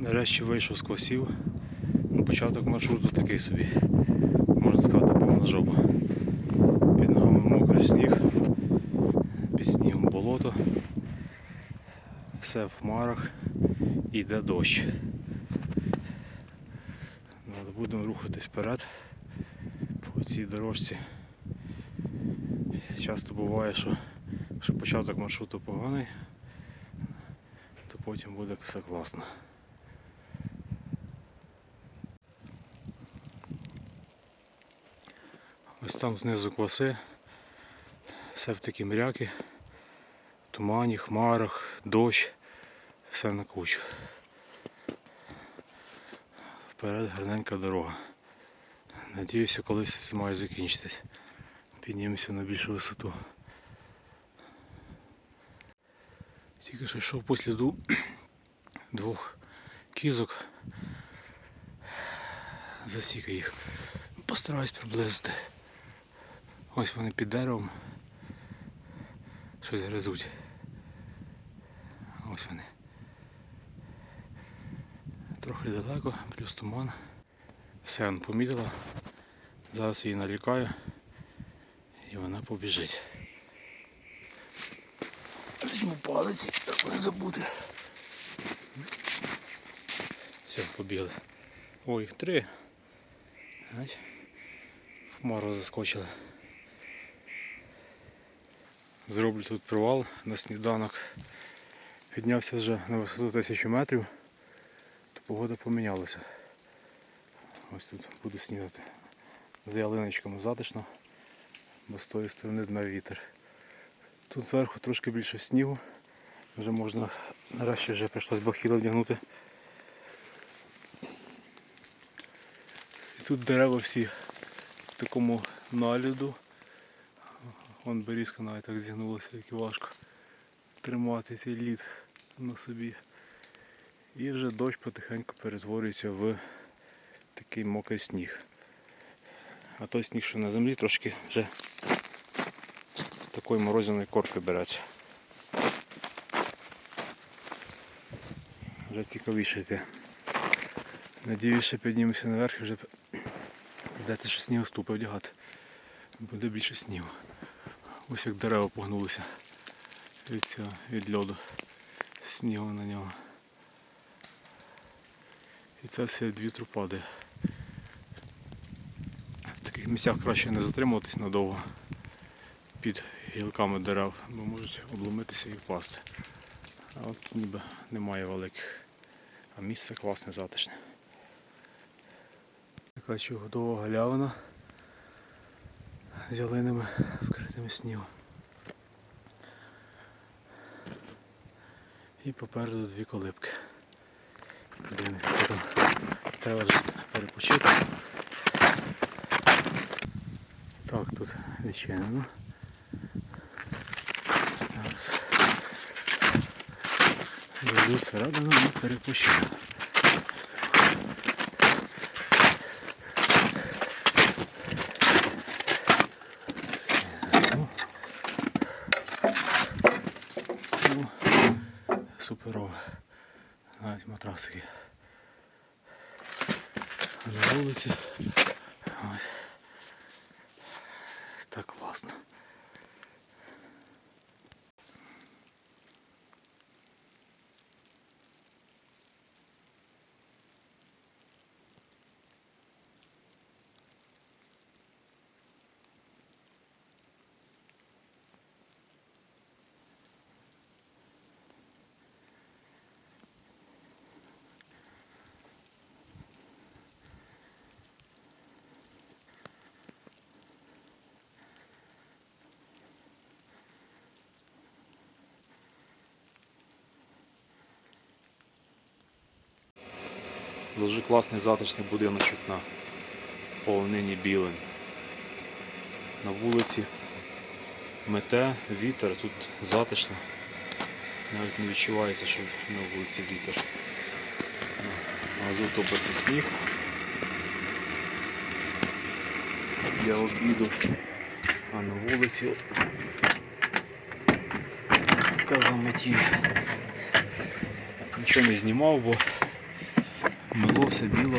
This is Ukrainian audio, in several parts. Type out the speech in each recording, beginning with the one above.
Нарешті вийшов з косів. Ну, Початок маршруту такий собі. Можна сказати, повна жопа. Під ногами мокрий сніг, під снігом болото. Все в хмарах, іде дощ. Ну, Будемо рухатись вперед по цій дорожці. Часто буває, що, що початок маршруту поганий, то потім буде все класно. Ось там знизу кваси, все в такі мряки, тумані, хмарах, дощ, все на кучу. Вперед гарненька дорога. Надіюся, колись це має закінчитись. Піднімемося на більшу висоту. Тільки що йшов по сліду двох кізок. Засікаю їх. Постараюсь приблизити. Ось вони під деревом. Щось гризуть. Ось вони. Трохи далеко, плюс туман. Все, он помітила. Зараз її налякаю і вона побіжить. Візьму палиці, щоб не забути. Все, побігли. Ой, їх три. Хмару заскочили. Зроблю тут привал на сніданок. Піднявся вже на висоту тисячу метрів, то погода помінялася. Ось тут буду снідати. За ялиночками затишно, бо з тої сторони дме вітер. Тут зверху трошки більше снігу. Вже можна нарешті вже прийшлось бахіли вдягнути. І тут дерева всі в такому наліду. Вон берізка навіть так зігнулася, як важко тримати цей лід на собі. І вже дощ потихеньку перетворюється в такий мокрий сніг. А той сніг, що на землі, трошки вже такої морозяної корки береться. Вже цікавіше йти. Надіюсь, що піднімемося наверх і вже придеться ще снігоступи вдягати. Буде більше снігу. Ось як дерева погнулися від, цього, від льоду. Снігу на нього. І це все від вітру падає. В таких місцях краще не затримуватись надовго під гілками дерев, бо можуть обломитися і впасти. А от ніби немає великих. А місце класне, затишне. Така чудова галявина з ялинами вкритими снігом. І попереду дві колибки. Подивимося, що там треба перепочити. Так, тут відчинено. Зараз. Зайду всередину і. Ну, суперово. А на вулиці. Ось. Так класно. Дуже класний затишний будиночок на полонині білень. На вулиці мете, вітер, тут затишно. Навіть не відчувається, що на вулиці вітер. Внизу топиться сніг. Для обіду. А на вулиці така заметіль. Нічого не знімав, бо все біло.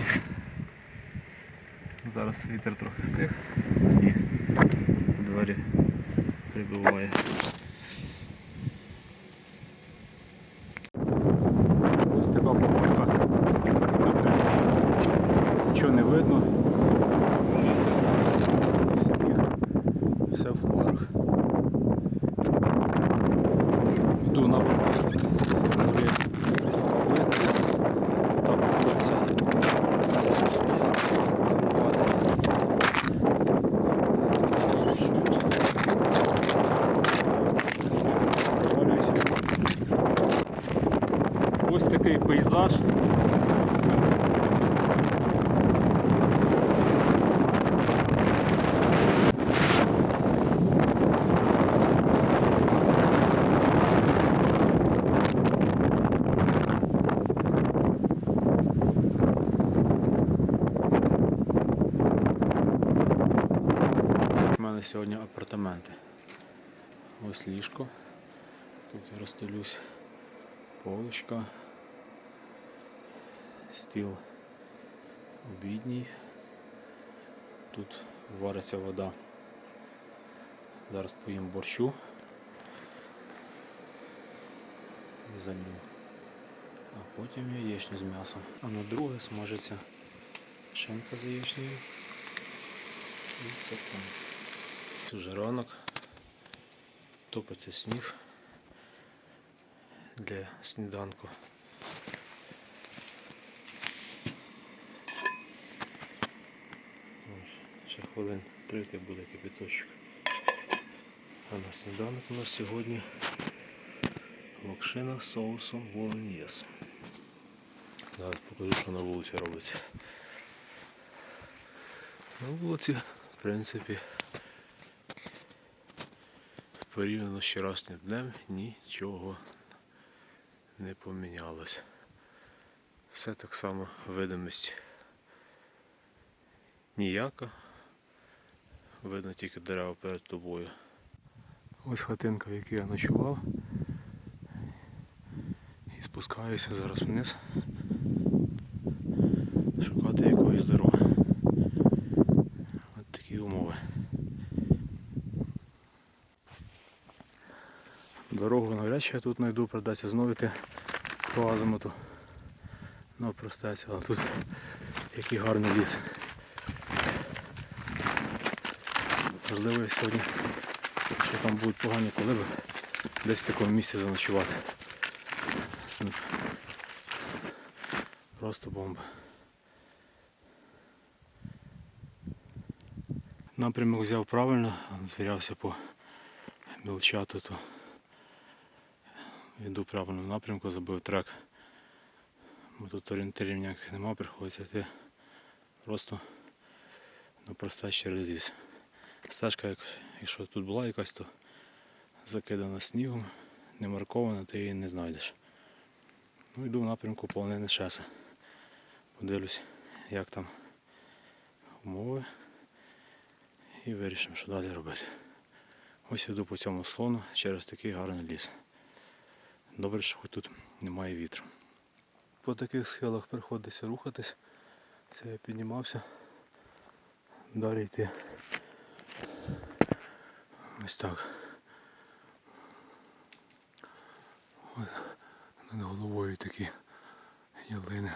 Зараз вітер трохи стих і двері прибиває. Ось така погодка на хребті. Нічого не видно. Сніг, все в хмарах. Йду на гори Лисниця. Там знаходиться Провалююся. Ось такий пейзаж. У сьогодні апартаменти. Ось ліжко. Тут розстелюсь полочка, стіл обідній. Тут вариться вода. Зараз поїм борщу. Залю. А потім яєчню з м'ясом. А на друге смажиться шинка з яєчнею і сирком. Це вже ранок. Топиться сніг для сніданку. Ось, Ще хвилин 30 буде кипяточок. А на сніданок у нас сьогодні локшина з соусом болоньєз. Зараз покажу, що на вулиці робиться. На вулиці, в принципі, порівняно з вчорашнім днем нічого не помінялось. Все так само видимість ніяка. Видно тільки дерева перед тобою. Ось хатинка, в якій я ночував. І спускаюся зараз вниз шукати якоїсь дороги. От такі умови. Я тут знайду, придеться знову йти по азимуту. Ну простеться, але тут який гарний ліс. Можливо, я сьогодні, якщо там будуть погані коливи, десь в такому місці заночувати. Просто бомба. Напрямок взяв правильно, звірявся по білчату, йду в правильному напрямку, забив трек. Бо тут орієнтирів ніяких нема, приходиться йти просто на просте через ліс. Стежка, якщо тут була якась, то закидана снігом, не маркована, ти її не знайдеш. Ну йду в напрямку полонини шеса. Подивлюсь, як там умови і вирішимо, що далі робити. Ось йду по цьому слону через такий гарний ліс. Добре, що хоч тут немає вітру. По таких схилах приходиться рухатись. Це я піднімався. Далі йти. Ось так. Ось над головою такі ялини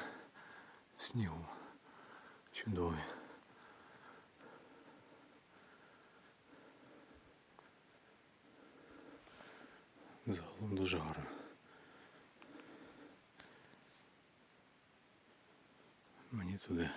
снігу. Чудові. Загалом дуже гарно. Мені туди.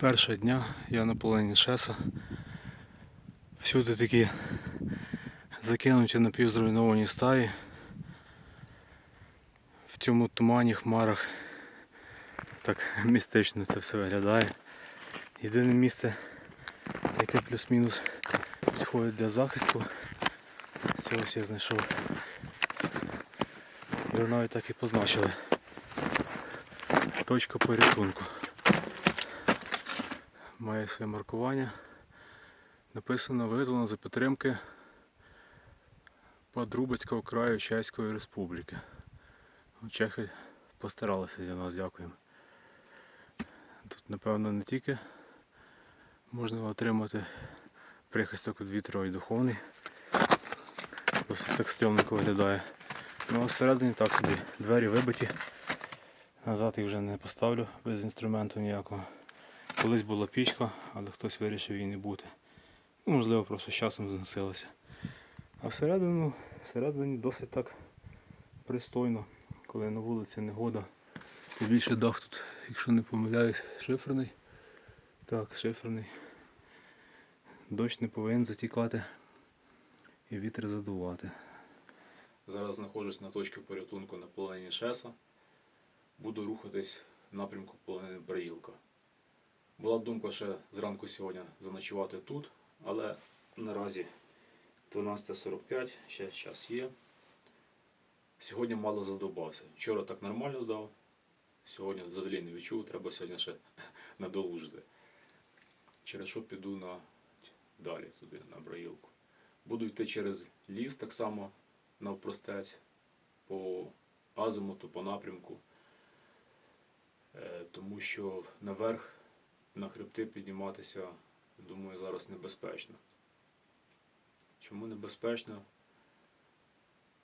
Першого дня я на полоні шеса. Всюди такі закинуті напівзруйновані стаї. В цьому тумані, хмарах так містично це все виглядає. Єдине місце, яке плюс-мінус підходить для захисту. Це ось я знайшов. Його навіть так і позначили. Точка порятунку. Має своє маркування. Написано визвано за підтримки Подрубецького краю Чеської Республіки. Ну, Чехи постаралися для нас, дякуємо. Тут, напевно, не тільки можна отримати прихисток від вітру і духовний. Досить так стрьомненько виглядає. Ну а всередині так собі двері вибиті. Назад їх вже не поставлю без інструменту ніякого. Колись була пічка, але хтось вирішив її не бути. Ну, можливо, просто з часом зносилося. А всередину, всередині досить так пристойно, коли на вулиці негода. Тим більше дах тут, якщо не помиляюсь, шиферний. Так, шиферний. Дощ не повинен затікати і вітер задувати. Зараз знаходжусь на точці порятунку на полонині Шеса. Буду рухатись в напрямку полонини Браїлка. Була думка ще зранку сьогодні заночувати тут, але наразі 12.45, ще час є. Сьогодні мало задовбався. Вчора так нормально дав, сьогодні взагалі не відчув, треба сьогодні ще надолужити. Через що піду на далі туди, на Браїлку. Буду йти через ліс так само навпростець по азимуту, по напрямку. Е, Тому що наверх на хребти підніматися, думаю, зараз небезпечно. Чому небезпечно?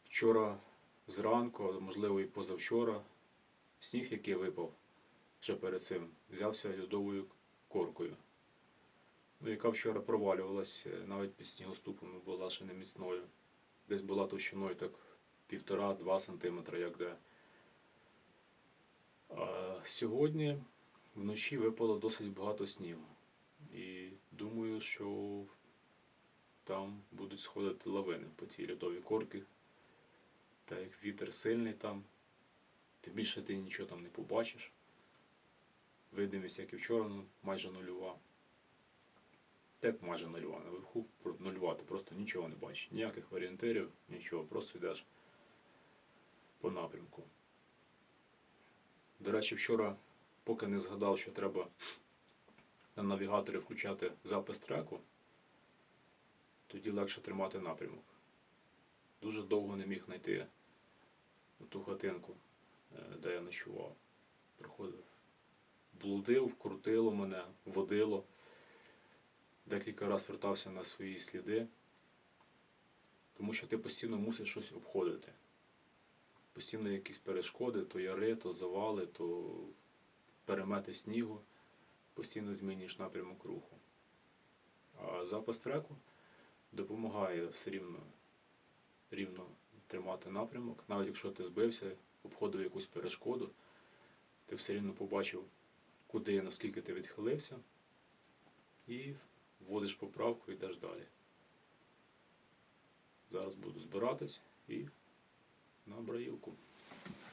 Вчора зранку, можливо і позавчора, сніг, який випав ще перед цим, взявся льодовою коркою. Ну, яка вчора провалювалась, е, навіть під снігоступами була ще не міцною. Десь була товщиною так півтора-два сантиметра, як де. А сьогодні вночі випало досить багато снігу. І думаю, що там будуть сходити лавини по цій льодовій корки. Та як вітер сильний там, тим більше ти нічого там не побачиш. Видимість, як і вчора, ну, майже нульова. Так майже нульова. Наверху нульова, ти просто нічого не бачиш. Ніяких орієнтирів, нічого, просто йдеш по напрямку. До речі, вчора, поки не згадав, що треба на навігаторі включати запис треку, тоді легше тримати напрямок. Дуже довго не міг знайти ту хатинку, е, де я ночував. Приходив, блудив, крутило мене, водило. Декілька разів вертався на свої сліди, тому що ти постійно мусиш щось обходити. Постійно якісь перешкоди, то яри, то завали, то перемети снігу, постійно змінюєш напрямок руху. А запас треку допомагає все рівно рівно тримати напрямок. Навіть якщо ти збився, обходив якусь перешкоду, ти все рівно побачив, куди наскільки ти відхилився, і вводиш поправку і йдеш далі. Зараз буду збиратись і на браїлку.